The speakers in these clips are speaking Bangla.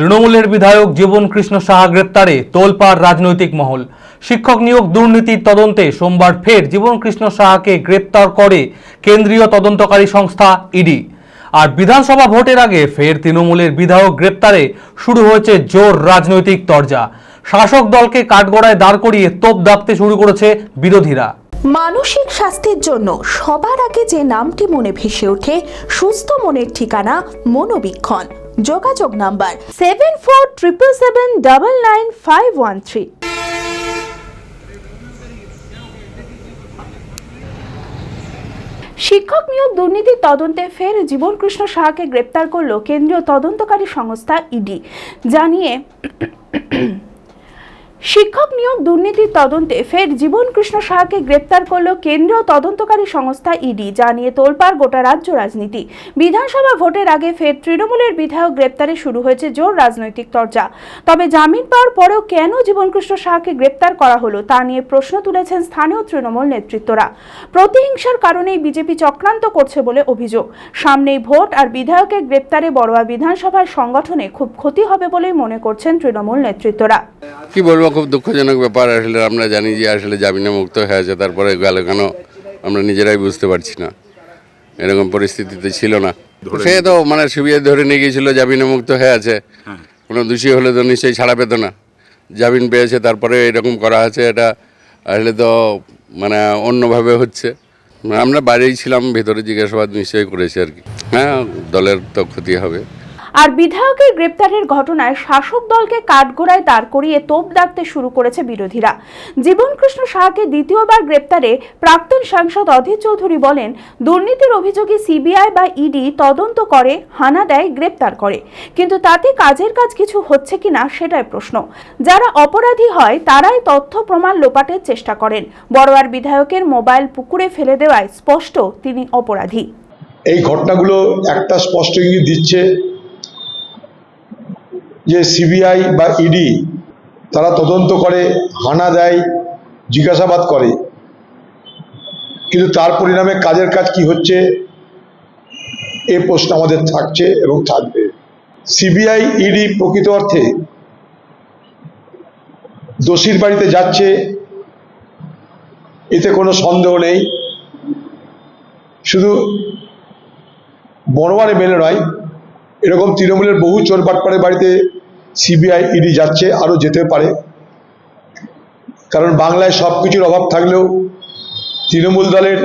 তৃণমূলের বিধায়ক জীবন কৃষ্ণ সাহা গ্রেপ্তারে তোলপাড় রাজনৈতিক মহল। শিক্ষক নিয়োগ দুর্নীতির তদন্তে সোমবার ফের জীবন কৃষ্ণ সাহাকে গ্রেপ্তার করে কেন্দ্রীয় তদন্তকারী সংস্থা ইডি। আর বিধানসভা ভোটের আগে ফের তৃণমূলের বিধায়ক গ্রেপ্তারে শুরু হয়েছে জোর রাজনৈতিক তরজা। শাসক দলকে কাঠগড়ায় দাঁড় করিয়ে তোপ দাপতে শুরু করেছে বিরোধীরা। মানসিক স্বাস্থ্যের জন্য সবার আগে যে নামটি মনে ভেসে ওঠে, সুস্থ মনের ঠিকানা মনোবীক্ষণ। যোগাযোগ number seven four triple seven double nine five one three শিক্ষক নিয়োগ দুর্নীতির তদন্তে ফের জীবনকৃষ্ণ সাহাকে গ্রেপ্তার করল কেন্দ্রীয় তদন্তকারী সংস্থা ইডি। জানিয়ে শিক্ষক নিয়োগ দুর্নীতির তদন্তে ফের জীবন কৃষ্ণ সাহাকে গ্রেপ্তার করল কেন্দ্রীয় তদন্তকারী সংস্থা ইডি যা নিয়ে তোলপাড় গোটা রাজ্য রাজনীতি। বিধানসভা ভোটের আগে ফের তৃণমূলের বিধায়ক গ্রেপ্তারে শুরু হয়েছে জোর রাজনৈতিক চর্চা তবে জামিন পাওয়ার পরেও কেন জীবনকৃষ্ণ সাহাকে গ্রেপ্তার করা হলো তা নিয়ে প্রশ্ন তুলেছেন স্থানীয় তৃণমূল নেতৃত্বরা। প্রতিহিংসার কারণেই বিজেপি চক্রান্ত করছে বলে অভিযোগ। সামনেই ভোট আর বিধায়কের গ্রেপ্তারে বড়োয়া বিধানসভার সংগঠনে খুব ক্ষতি হবে বলেই মনে করছেন তৃণমূল নেতৃত্বরা। কি বলব খুব দুঃখজনক ব্যাপার আসলে আমরা জানি যে আসলে জামিনে মুক্ত হয়ে আছে তারপরে গেল কেন আমরা নিজেরাই বুঝতে পারছি না। এরকম পরিস্থিতিতে ছিল না। সে তো মানে সুবিধা ধরে নিয়ে গিয়েছিল জামিনে মুক্ত হয়ে আছে। কোনো দোষী হলে তো নিশ্চয়ই ছাড়া পেত না। জামিন পেয়েছে তারপরে এরকম করা আছে এটা আসলে তো মানে অন্যভাবে হচ্ছে। আমরা বাইরেই ছিলাম ভেতরে জিজ্ঞাসাবাদ নিশ্চয়ই করেছি আর কি। হ্যাঁ দলের তো ক্ষতি হবে। আর বিধায়কের গ্রেপ্তারের ঘটনায় শাসক দলকে কাঠগোড়ায় দাঁড় করিয়ে তোপ দাগতে শুরু করেছে বিরোধীরা। জীবনকৃষ্ণ সাহাকে দ্বিতীয়বার গ্রেপ্তারে প্রাক্তন সাংসদ অধীর চৌধুরী বলেন, দুর্নীতির অভিযোগে সিবিআই বা ইডি তদন্ত করে, হানা দেয়, গ্রেপ্তার করে। কিন্তু তাতে কাজের কাজ কিছু হচ্ছে কিনা সেটাই প্রশ্ন। যারা অপরাধী হয়, তারাই তথ্য প্রমাণ লোপাটের চেষ্টা করেন। বড়োয়ার বিধায়কের মোবাইল পুকুরে ফেলে দেওয়ায় স্পষ্ট তিনি অপরাধী। এই ঘটনাগুলো একটা স্পষ্ট ইঙ্গিত দিচ্ছে যে সিবিআই বা ইডি তারা তদন্ত করে, হানা দেয়, জিজ্ঞাসাবাদ করে। কিন্তু তার পরিণামে কাজের কাজ কি হচ্ছে? এ প্রশ্ন আমাদের থাকছে এবং থাকবে। সিবিআই ইডি প্রকৃত অর্থে দোষীর বাড়িতে যাচ্ছে, এতে কোনো সন্দেহ নেই। শুধু বড়োয়ারে মেলে নয়, এরকম তৃণমূলের বহু চোর বাটপাড়ের বাড়িতে সিবিআই ইডি যাচ্ছে, আরও যেতে পারে। কারণ বাংলায় সব কিছুর অভাব থাকলেও তৃণমূল দলের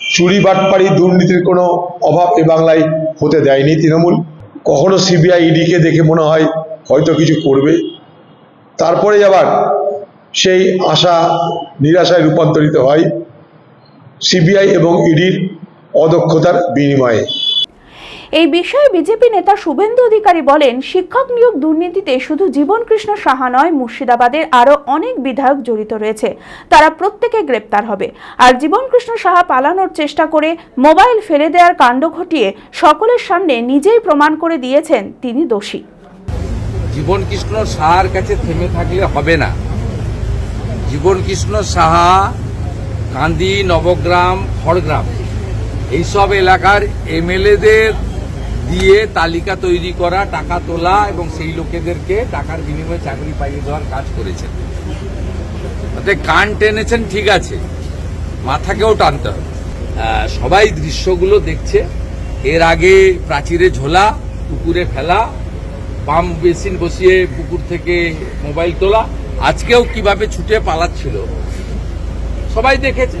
চুরি বাটপাড়ি দুর্নীতির কোনো অভাব এ বাংলায় হতে দেয়নি তৃণমূল। কখনো সিবিআই ইডিকে দেখে মনে হয় হয়তো কিছু করবে। তারপরে আবার সেই আশা, নিরাশায় রূপান্তরিত হয় সিবিআই এবং ইডির অদক্ষতার বিনিময়ে। এই বিষয়ে বিজেপি নেতা শুভেন্দু অধিকারী বলেন, শিক্ষক নিয়োগ দুর্নীতিতে শুধু জীবন কৃষ্ণ সাহা নয়, মুর্শিদাবাদের আরও অনেক বিধায়ক জড়িত রয়েছে। তারা প্রত্যেকে গ্রেপ্তার হবে। আর জীবন কৃষ্ণ সাহা পালানোর চেষ্টা করে মোবাইল ফেলে দেওয়ার কাণ্ড ঘটিয়ে সকলের সামনে নিজেই প্রমাণ করে দিয়েছেন তিনি দোষী। জীবন কৃষ্ণ সাহার কাছে থেমে থাকলে হবে না। জীবন কৃষ্ণ সাহা, কান্দি, নবগ্রাম, খড়গ্রাম, এইসব এলাকার এমএলএদের দিয়ে তালিকা তৈরি করা, টাকা তোলা এবং সেই লোকেদেরকে টাকার বিনিময়ে চাকরি পাইয়ে দেওয়ার কাজ করেছেন। তাতে কান টেনেছেন, ঠিক আছে। মাথাকেও টানতে হবে। সবাই দৃশ্যগুলো দেখছে। এর আগে প্রাচীরে ঝোলা, পুকুরে ফেলা, পাম্প বেসিন বসিয়ে পুকুর থেকে মোবাইল তোলা, আজকেও কীভাবে ছুটে পালাচ্ছিল, সবাই দেখেছে।